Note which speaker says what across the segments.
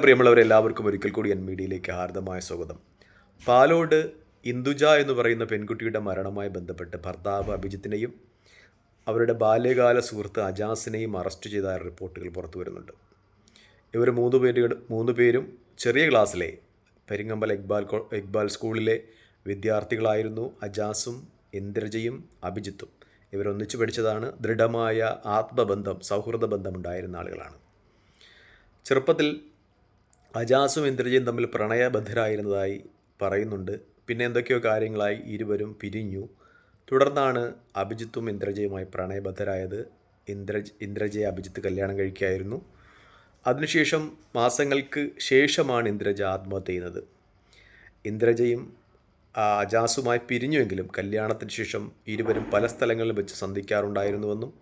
Speaker 1: പ്രിയമുള്ളവരെ എല്ലാവർക്കും ഒരിക്കൽ കൂടി എൻ മീഡിയയിലേക്ക് ഹാർദമായ സ്വാഗതം. പാലോട് ഇന്ദുജ എന്ന് പറയുന്ന പെൺകുട്ടിയുടെ മരണവുമായി ബന്ധപ്പെട്ട് ഭർത്താവ് അഭിജിത്തിനെയും അവരുടെ ബാല്യകാല സുഹൃത്ത് അജാസിനെയും അറസ്റ്റ് ചെയ്ത റിപ്പോർട്ടുകൾ പുറത്തു വരുന്നുണ്ട്. ഇവർ മൂന്ന് പേരുകൾ മൂന്ന് പേരും ചെറിയ ക്ലാസ്സിലെ പെരിങ്ങമ്പൽ ഇക്ബാൽ ഇക്ബാൽ സ്കൂളിലെ വിദ്യാർത്ഥികളായിരുന്നു. അജാസും ഇന്ദ്രജയും അഭിജിത്തും. ഇവരൊന്നിച്ചു പഠിച്ചതാണ്. ദൃഢമായ ആത്മബന്ധം സൗഹൃദ ബന്ധമുണ്ടായിരുന്ന ആളുകളാണ്. ചെറുപ്പത്തിൽ അജാസും ഇന്ദ്രജയും തമ്മിൽ പ്രണയബദ്ധരായിരുന്നതായി പറയുന്നുണ്ട്. പിന്നെ എന്തൊക്കെയോ കാര്യങ്ങളായി ഇരുവരും പിരിഞ്ഞു. തുടർന്നാണ് അഭിജിത്തും ഇന്ദ്രജയുമായി പ്രണയബദ്ധരായത്. ഇന്ദ്രജ് ഇന്ദ്രജയെ അഭിജിത്ത് കല്യാണം കഴിക്കുകയായിരുന്നു. അതിനുശേഷം മാസങ്ങൾക്ക് ശേഷമാണ് ഇന്ദ്രജ ആത്മഹത്യ ചെയ്യുന്നത്. ഇന്ദ്രജയും അജാസുമായി പിരിഞ്ഞുവെങ്കിലും കല്യാണത്തിന് ശേഷം ഇരുവരും പല സ്ഥലങ്ങളിലും വെച്ച് സന്ധിക്കാറുണ്ടായിരുന്നുവെന്നും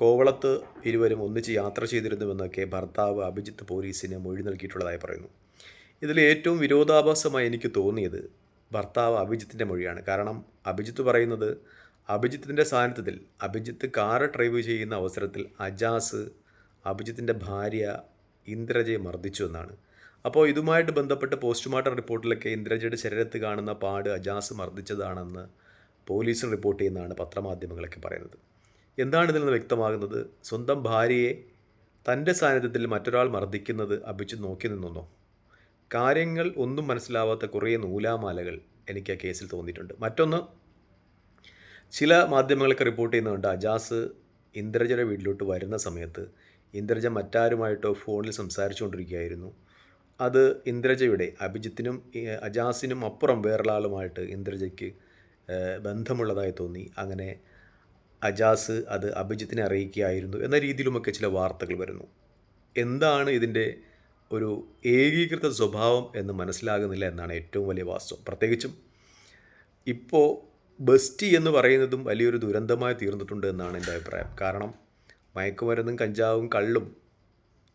Speaker 1: കോവളത്ത് ഇരുവരും ഒന്നിച്ച് യാത്ര ചെയ്തിരുന്നുവെന്നൊക്കെ ഭർത്താവ് അഭിജിത്ത് പോലീസിന് മൊഴി നൽകിയിട്ടുള്ളതായി പറയുന്നു. ഇതിൽ ഏറ്റവും വിരോധാഭാസമായി എനിക്ക് തോന്നിയത് ഭർത്താവ് അഭിജിത്തിന്റെ മൊഴിയാണ്. കാരണം അഭിജിത്ത് പറയുന്നത് അഭിജിത്തിന്റെ സാന്നിധ്യത്തിൽ അഭിജിത്ത് കാർ ഡ്രൈവ് ചെയ്യുന്ന അവസരത്തിൽ അജാസ് അഭിജിത്തിന്റെ ഭാര്യ ഇന്ദ്രജയെ മർദ്ദിച്ചു എന്നാണ്. അപ്പോൾ ഇതുമായിട്ട് ബന്ധപ്പെട്ട് പോസ്റ്റ്മോർട്ടം റിപ്പോർട്ടിലൊക്കെ ഇന്ദ്രജയുടെ ശരീരത്ത് കാണുന്ന പാട് അജാസ് മർദ്ദിച്ചതാണെന്ന് പോലീസിന് റിപ്പോർട്ട് ചെയ്യുന്നതാണ് പത്രമാധ്യമങ്ങളൊക്കെ പറയുന്നത്. എന്താണ് ഇതിൽ നിന്ന് വ്യക്തമാകുന്നത്? സ്വന്തം ഭാര്യയെ തന്റെ സാന്നിധ്യത്തിൽ മറ്റൊരാൾ മർദ്ദിക്കുന്നത് അഭിജിത്ത് നോക്കി നിന്നോ കാര്യങ്ങൾ ഒന്നും മനസ്സിലാവാത്ത കുറേ നൂലാമാലകൾ എനിക്ക് ആ കേസിൽ തോന്നിയിട്ടുണ്ട്. മറ്റൊന്ന് ചില മാധ്യമങ്ങളൊക്കെ റിപ്പോർട്ട് ചെയ്യുന്നുണ്ട്. അജാസ് ഇന്ദ്രജയുടെ വീട്ടിലോട്ട് വരുന്ന സമയത്ത് ഇന്ദ്രജ മറ്റാരുമായിട്ടോ ഫോണിൽ സംസാരിച്ചുകൊണ്ടിരിക്കുകയായിരുന്നു. അത് ഇന്ദ്രജയുടെ അഭിജിത്തിനും അജാസിനും അപ്പുറം വേറൊരാളുമായിട്ട് ഇന്ദ്രജയ്ക്ക് ബന്ധമുള്ളതായി തോന്നി. അങ്ങനെ അജാസ് അത് അഭിജിത്തിനെ അറിയിക്കുകയായിരുന്നു എന്ന രീതിയിലുമൊക്കെ ചില വാർത്തകൾ വരുന്നു. എന്താണ് ഇതിന്റെ ഒരു ഏകീകൃത സ്വഭാവം എന്ന് മനസ്സിലാകുന്നില്ല എന്നാണ് ഏറ്റവും വലിയ വാസ്തവം. പ്രത്യേകിച്ചും ഇപ്പോൾ ബസ്റ്റി എന്ന് പറയുന്നതും വലിയൊരു ദുരന്തമായി തീർന്നിട്ടുണ്ട് എന്നാണ് എന്റെ അഭിപ്രായം. കാരണം മയക്കുമരുന്നും കഞ്ചാവും കള്ളും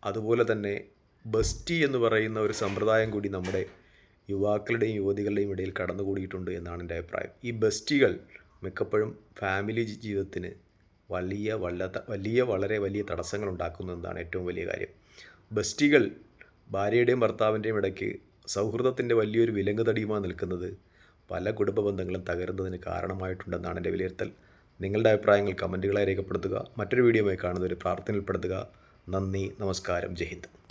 Speaker 1: അതുപോലെ തന്നെ ബസ്റ്റി എന്ന് പറയുന്ന ഒരു സമ്പ്രദായം കൂടി നമ്മുടെ യുവാക്കളുടെയും യുവതികളുടെയും ഇടയിൽ കടന്നുകൂടിയിട്ടുണ്ട് എന്നാണ് എന്റെ അഭിപ്രായം. ഈ ബസ്റ്റികൾ മിക്കപ്പോഴും ഫാമിലി ജീവിതത്തിന് വലിയ വല്ല വലിയ വളരെ വലിയ തടസ്സങ്ങൾ ഉണ്ടാക്കുന്നതാണ് ഏറ്റവും വലിയ കാര്യം. ബസ്റ്റികൾ ഭാര്യയുടെയും ഭർത്താവിന്റെയും ഇടയ്ക്ക് സൗഹൃദത്തിന്റെ വലിയൊരു വിലങ്ങുതടിയുമായി നിൽക്കുന്നത് പല കുടുംബ ബന്ധങ്ങളും തകരുന്നതിന് കാരണമായിട്ടുണ്ടെന്നാണ് എന്റെ വിലയിരുത്തൽ. നിങ്ങളുടെ അഭിപ്രായങ്ങൾ കമന്റുകളായി രേഖപ്പെടുത്തുക. മറ്റൊരു വീഡിയോയുമായി കാണുന്നവർ പ്രാർത്ഥനയിൽപ്പെടുത്തുക. നന്ദി നമസ്കാരം. ജയ് ഹിന്ദ്.